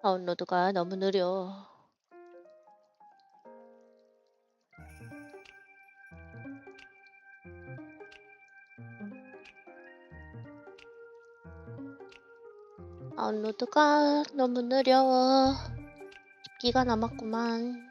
다운로드가 너무 느려. 다운로드가 너무 느려. 10기가 남았구만.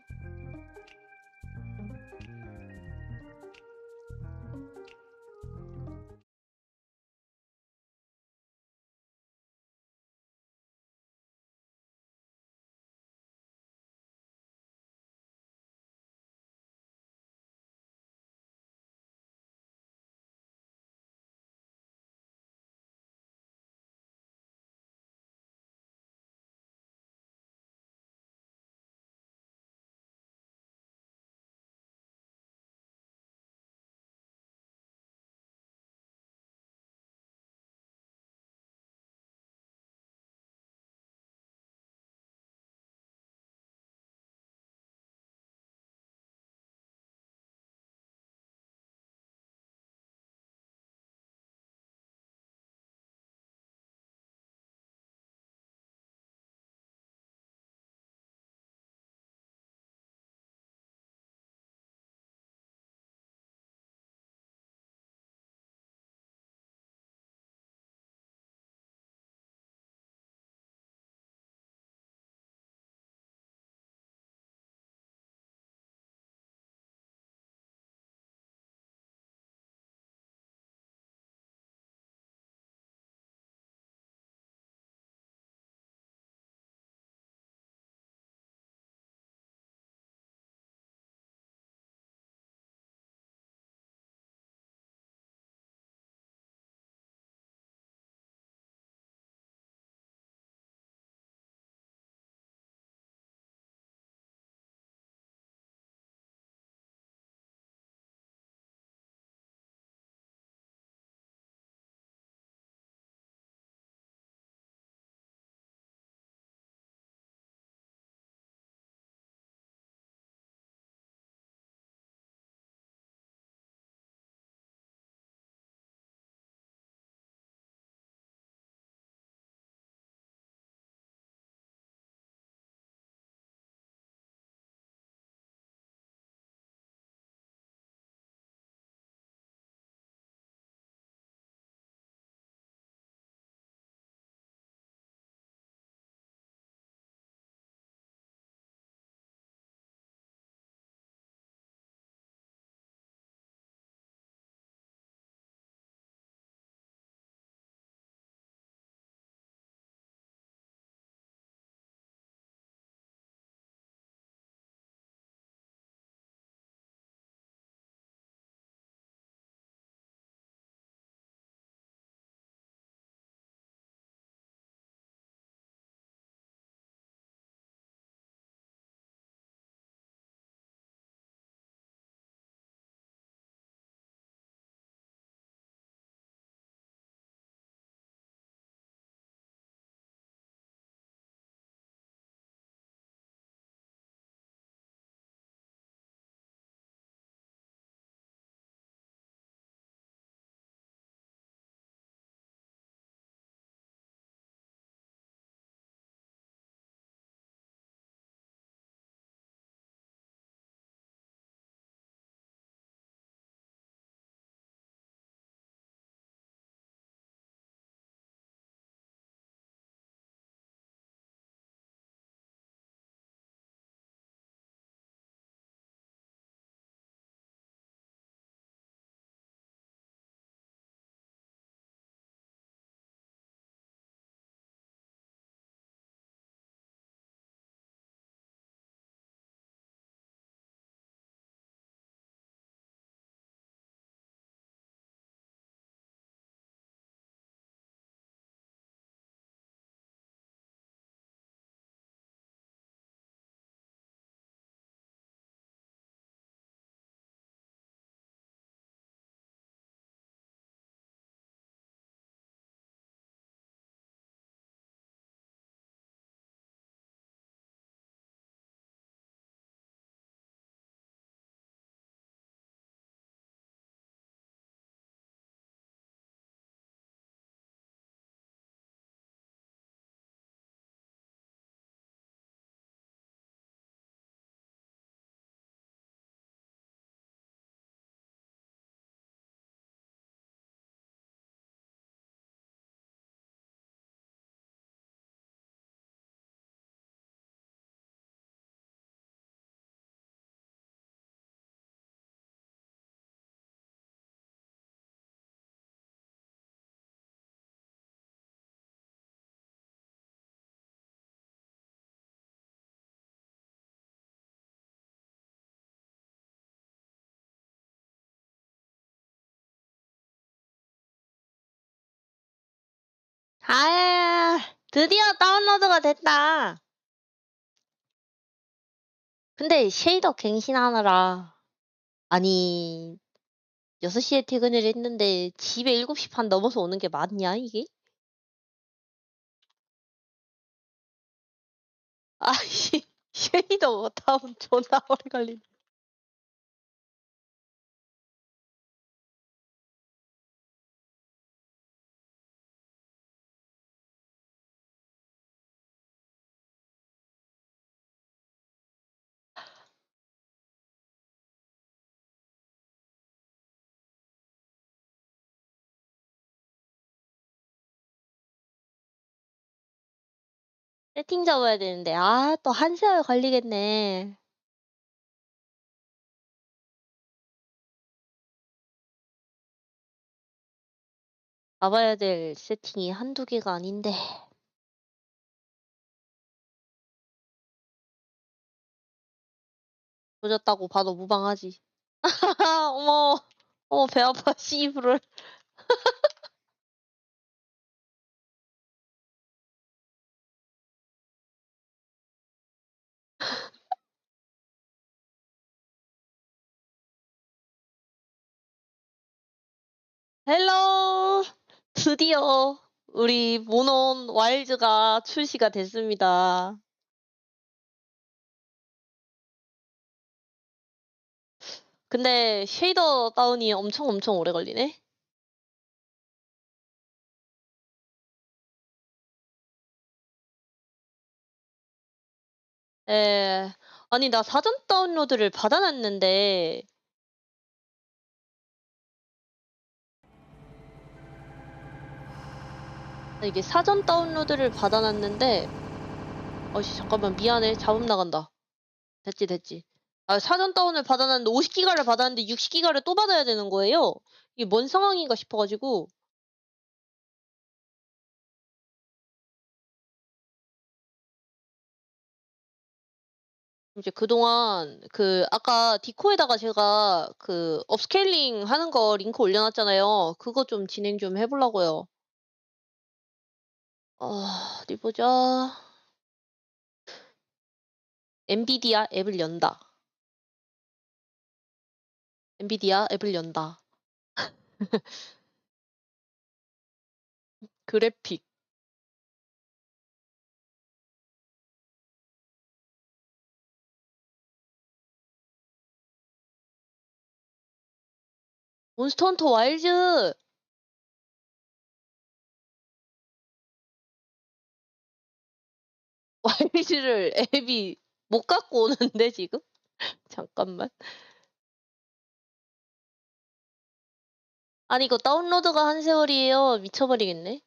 아, 드디어 다운로드가 됐다. 근데 쉐이더 갱신하느라 아니 6시에 퇴근을 했는데 집에 7시 반 넘어서 오는 게 맞냐 이게? 아이 쉐이더 다운 존나 오래 걸리네. 세팅 잡아야 되는데 아 또 한 세월 걸리겠네. 잡아야 될 세팅이 한두 개가 아닌데. 조졌다고 봐도 무방하지. 어머, 어머 배 아파 씨부를. 헬로 드디어 우리 모논 와일즈가 출시가 됐습니다. 근데 쉐이더 다운이 엄청 엄청 오래 걸리네. 예. 아니 나 사전 다운로드를 받아놨는데 이게 사전 다운로드를 받아놨는데 어씨 잠깐만 미안해 잡음 나간다. 됐지 됐지. 아 사전 다운을 받아놨는데 50기가를 받았는데 60기가를 또 받아야 되는 거예요. 이게 뭔 상황인가 싶어가지고 이제 그동안 그 아까 디코에다가 제가 그 업스케일링 하는 거 링크 올려놨잖아요. 그거 좀 진행 좀 해보려고요. 어, 어디 보자. 엔비디아 앱을 연다. 엔비디아 앱을 연다. 그래픽. 몬스터 헌터 와일즈 와일즈를 앱이 못 갖고 오는데 지금? 잠깐만. 아니 이거 다운로드가 한 세월이에요. 미쳐버리겠네.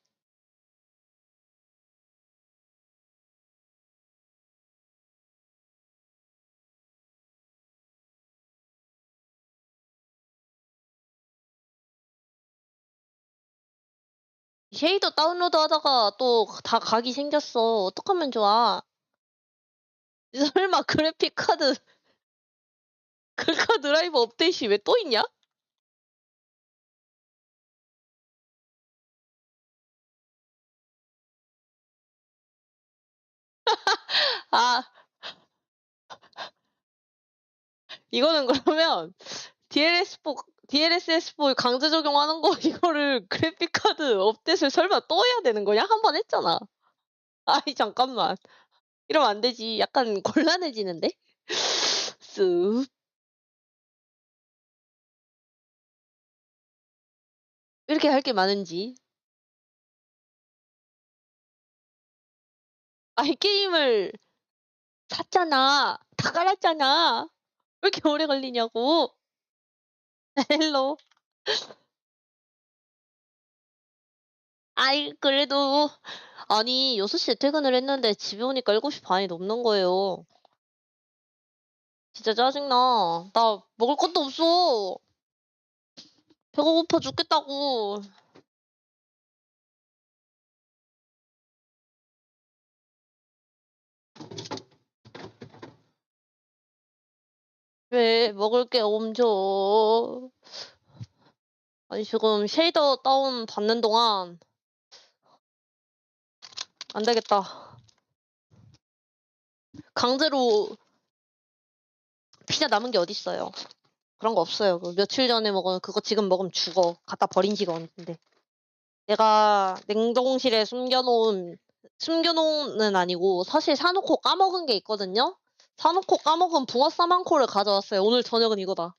쉐이더 다운로드 하다가 또 다 각이 생겼어. 어떡하면 좋아? 설마 그래픽 카드 글카 드라이버 업데이트 왜 또 있냐? 아 이거는 그러면 DLS4 DLSS4 강제 적용하는 거 이거를 그래픽 카드 업데이트를 설마 또 해야 되는 거냐? 한 번 했잖아. 아이 잠깐만. 이러면 안 되지. 약간 곤란해지는데? 쓱. 왜 이렇게 할 게 많은지. 아이 게임을 샀잖아. 다 깔았잖아. 왜 이렇게 오래 걸리냐고. 헬로. 아이 그래도 아니 6시에 퇴근을 했는데 집에 오니까 7시 반이 넘는 거예요. 진짜 짜증나. 나 먹을 것도 없어. 배가 고파 죽겠다고. 왜 먹을 게 엄청 아니 지금 쉐이더 다운 받는 동안 안 되겠다. 강제로 피자 남은 게 어딨어요. 그런 거 없어요. 그 며칠 전에 먹은 그거 지금 먹으면 죽어. 갖다 버린 언젠데. 내가 냉동실에 숨겨놓은 숨겨놓은 아니고 사실 사놓고 까먹은 게 있거든요. 사놓고 까먹은 붕어 싸만코를 가져왔어요. 오늘 저녁은 이거다.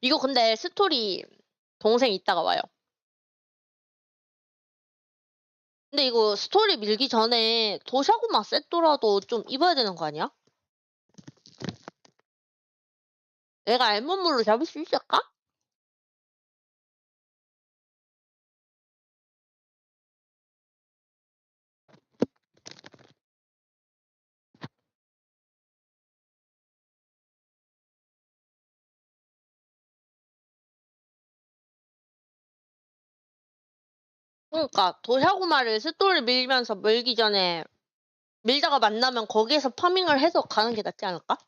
이거 근데 스토리 동생 이따가 와요. 근데 이거 스토리 밀기 전에 도샤구마 세트라도 좀 입어야 되는 거 아니야? 내가 알몸으로 잡을 수 있을까? 그러니까 도샤구마를 스토리 밀면서 밀기 전에 밀다가 만나면 거기에서 파밍을 해서 가는 게 낫지 않을까?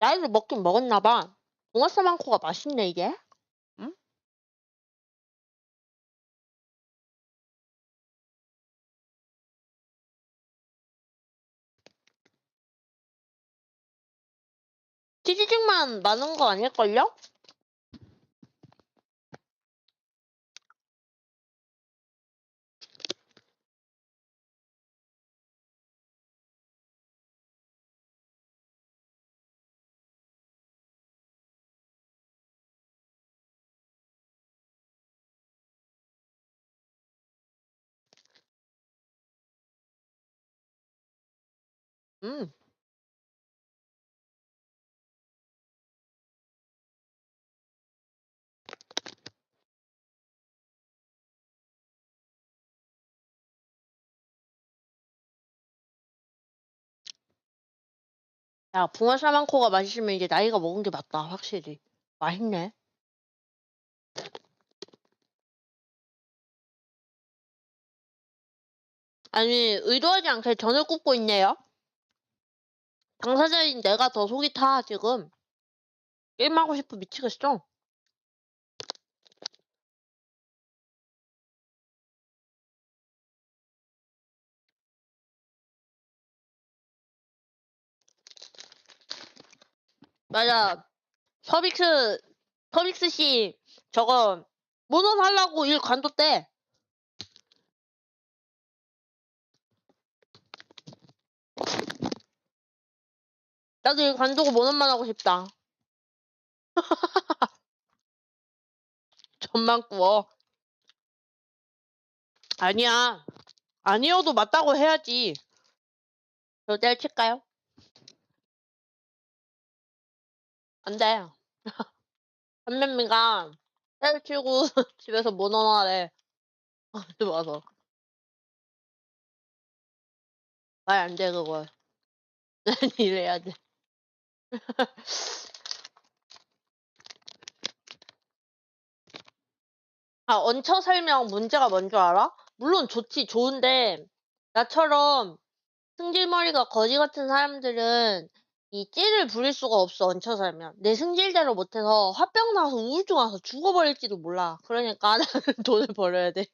나이를 먹긴 먹었나 봐. 붕어싸만코가 맛있네 이게. 치즈직만 많은 거 아닐걸요? 음. 야, 붕어 샤만코가 맛있으면 이제 나이가 먹은 게 맞다, 확실히. 맛있네. 아니, 의도하지 않게 전을 굽고 있네요. 당사자인 내가 더 속이 타, 지금. 게임하고 싶어 미치겠어. 맞아. 서빅스, 서빅스 씨, 저거, 모논 하려고 일 관뒀대. 나도 일 관두고 모논만 하고 싶다. 전만 구워. 아니야. 아니어도 맞다고 해야지. 저 때려칠까요? 안 돼. 선배님가 때려치고 집에서 모논하래. 들어와서. 말 안 돼, 그거. 난 일해야 돼. 아, 얹혀 설명 문제가 뭔 줄 알아? 물론 좋지, 좋은데, 나처럼 승질머리가 거지 같은 사람들은 이 찌를 부릴 수가 없어, 얹혀 살면. 내 승질대로 못해서 화병 나서 우울증 와서 죽어버릴지도 몰라. 그러니까 나는 돈을 벌어야 돼.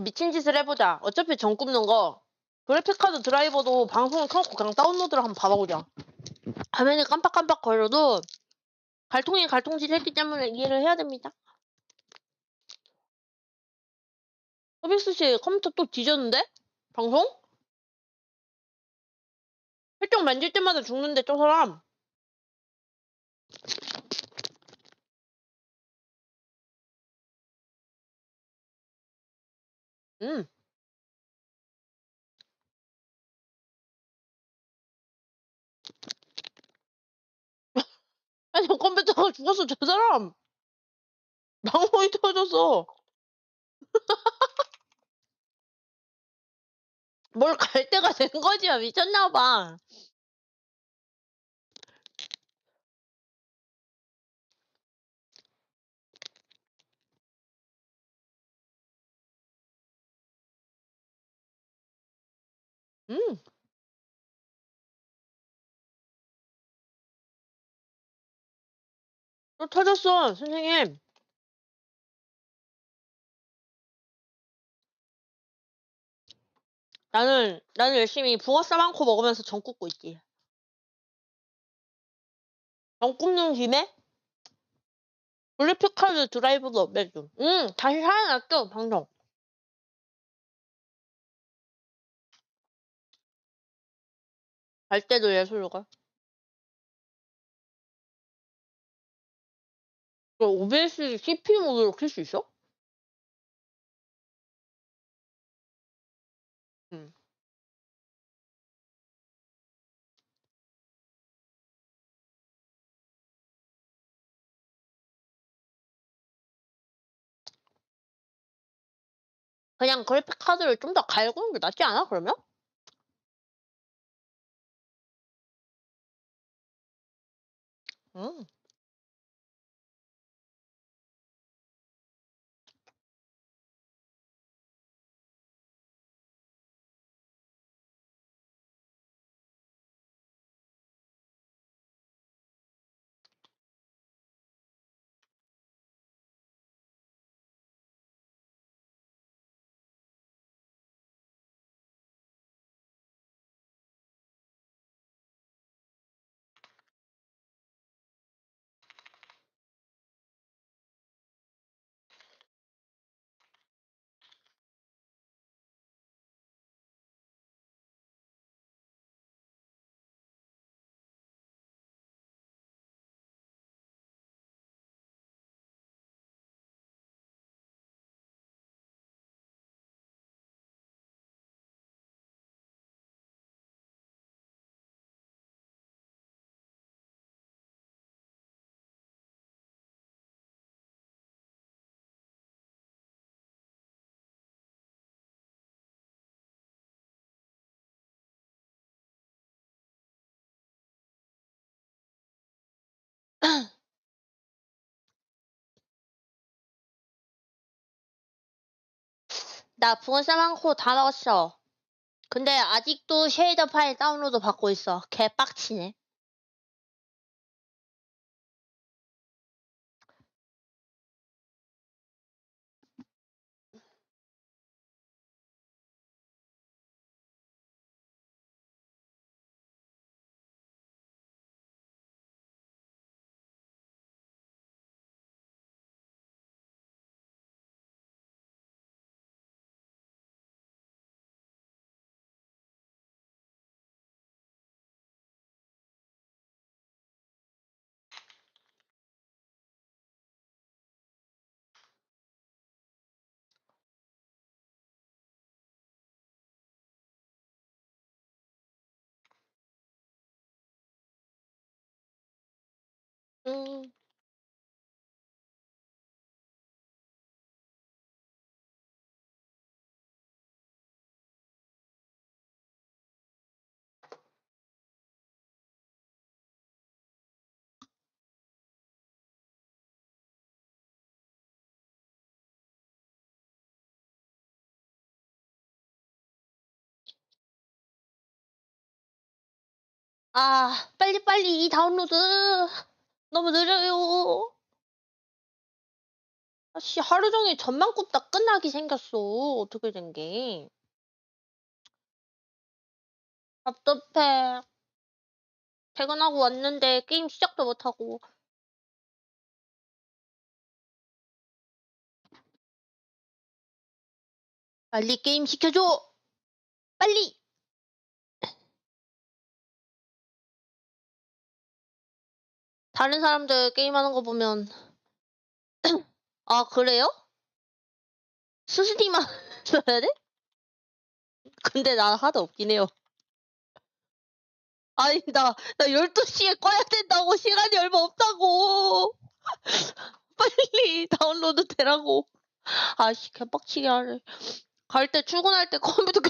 미친 짓을 해보자. 어차피 정 굽는 거. 그래픽카드 드라이버도 방송을 켜놓고 그냥 다운로드를 한번 봐보자. 화면이 깜빡깜빡 거려도 갈통이 갈통질 했기 때문에 이해를 해야 됩니다. 서비스 씨 컴퓨터 또 뒤졌는데? 방송? 설정 만질 때마다 죽는데 저 사람. 음. 아니 컴퓨터가 죽었어 저 사람. 방송이 터졌어. 뭘 갈 때가 된 거지 미쳤나 봐. 음. 또 터졌어 선생님. 나는 나는 열심히 붕어 싸만코 먹으면서 전 굽고 있지. 전 굽는 김에 그래픽카드 드라이브도 매줘. 응 다시 살아났어 방송. 갈 때도 예술로 가. 그 OBS CPU 모드로 킬 수 있어? 응. 그냥 그래픽 카드를 좀 더 갈구는 게 낫지 않아 그러면? 음. 나 붕어 싸만코 다 넣었어. 근데 아직도 쉐이더 파일 다운로드 받고 있어. 개 빡치네. 음. 아, 빨리빨리 이 다운로드. 너무 느려요. 아씨, 하루 종일 전만 굽다 끝나게 생겼어. 어떻게 된 게. 답답해. 퇴근하고 왔는데 게임 시작도 못하고. 빨리 게임 시켜줘! 빨리! 다른 사람들 게임하는 거 보면 아 그래요? 수수님만 써야 돼? 근데 나 하도 없긴 해요. 아니 나나 12시에 꺼야 된다고 시간이 얼마 없다고. 빨리 다운로드 되라고. 아씨 개빡치게 하네. 갈 때 출근할 때 컴퓨터